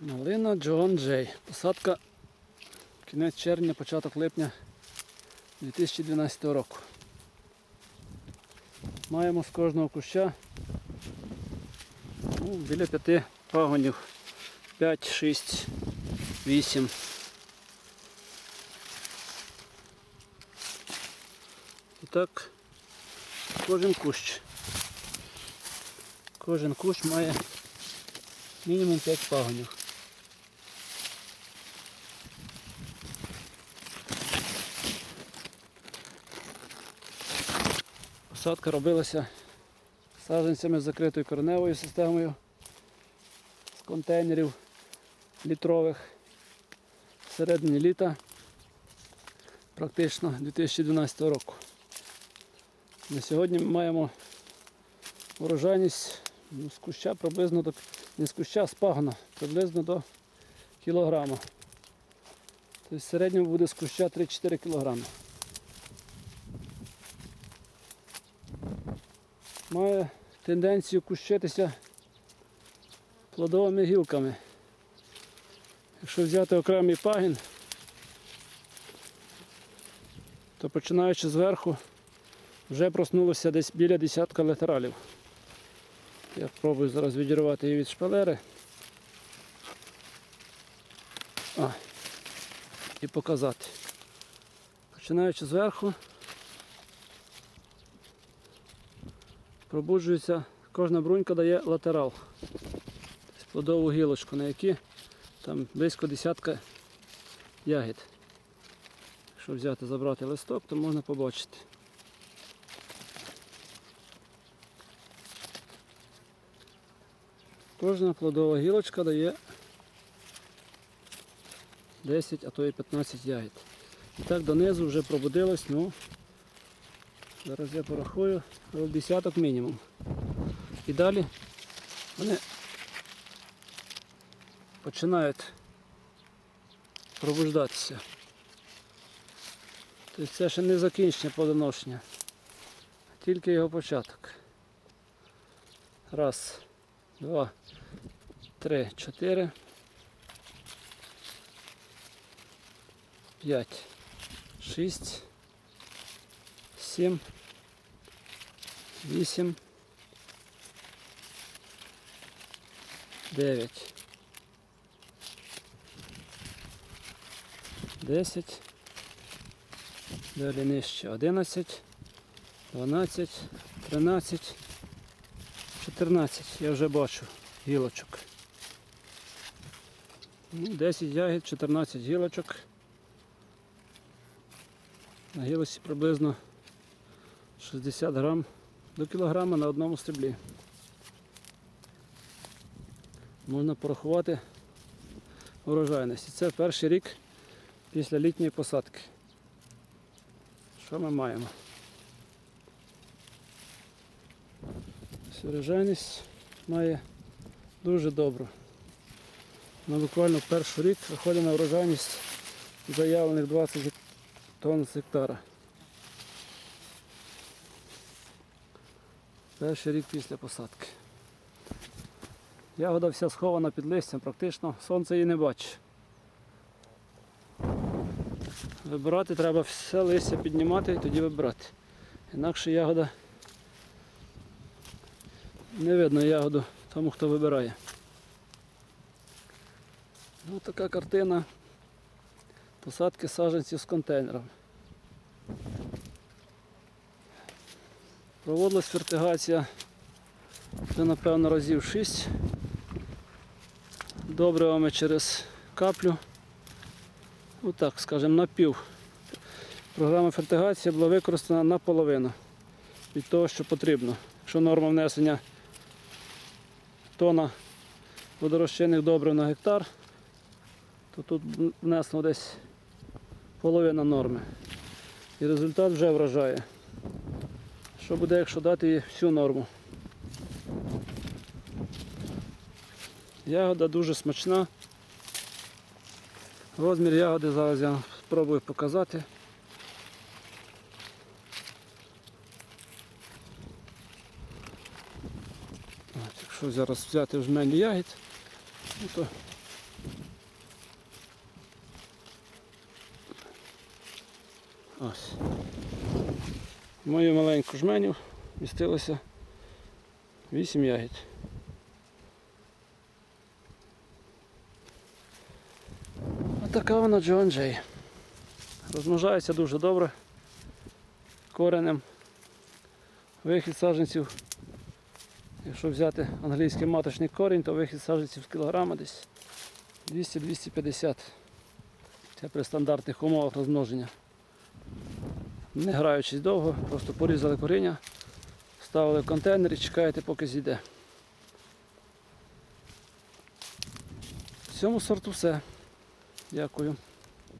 Малина Джон Джей. Посадка кінець червня, початок липня 2012 року. Маємо з кожного куща ну, біля п'яти пагонів. 5, 6, 8. І так кожен кущ. Кожен кущ має мінімум 5 пагонів. Посадка робилася саджанцями з закритою кореневою системою з контейнерів літрових всередині літа, практично 2012 року. На сьогодні ми маємо урожайність ну, з куща приблизно до не з куща, а з пагона, приблизно до кілограма. Тобто в середньому буде з куща 3-4 кілограми. Має тенденцію кущитися плодовими гілками. Якщо взяти окремий пагін, то починаючи зверху вже проснулося десь біля десятка латералів. Я спробую зараз відірвати її від шпалери. А, і показати. Починаючи зверху, пробуджується, кожна брунька дає латерал. Тобто плодову гілочку, на якій там близько десятка ягід. Якщо взяти, забрати листок, то можна побачити. Кожна плодова гілочка дає 10, а то і 15 ягід. І так донизу вже пробудилось, ну, зараз я порахую, але десяток мінімум. І далі вони починають пробуждатися. Тобто це ще не закінчення плодоношення, тільки його початок. Раз, два, три, чотири. П'ять, шість, сім, вісім, дев'ять. 10, далі нижче 11, 12, 13, 14. Я вже бачу гілочок. Ну, 10 ягід, 14 гілочок. На гілочці приблизно 60 грам до кілограма на одному стеблі. Можна порахувати урожайність. І Це перший рік після літньої посадки. Що ми маємо? Урожайність має дуже добру. Ми буквально перший рік виходить на урожайність заявлених 20 тонн з гектара. Перший рік після посадки. Ягода вся схована під листям, практично сонце її не бачить. Вибирати треба все листя піднімати і тоді вибирати. Інакше ягода не видно ягоду тому, хто вибирає. Ну, така картина посадки саджанців з контейнером. Проводилась фертигація вже напевно разів 6 добривами через каплю. Ну так, скажімо, на пів. Програма фертигації була використана наполовину від того, що потрібно. Якщо норма внесення тона водорозчинних добрив на гектар, то тут внесено десь половина норми. І результат вже вражає. Що буде, якщо дати всю норму? Ягода дуже смачна. Розмір ягоди зараз я спробую показати. От, якщо зараз взяти жмені ягід, ну, то Ось. Мою маленьку жменю містилося 8 ягід. Отака вона Джон Джей. Розмножається дуже добре коренем. Вихід саджанців, якщо взяти англійський маточний корінь, то вихід саджанців з кілограма десь 200-250. Це при стандартних умовах розмноження. Не граючись довго, просто порізали коріння, ставили в контейнер і чекаєте, поки зійде. В цьому сорту все. Дякую.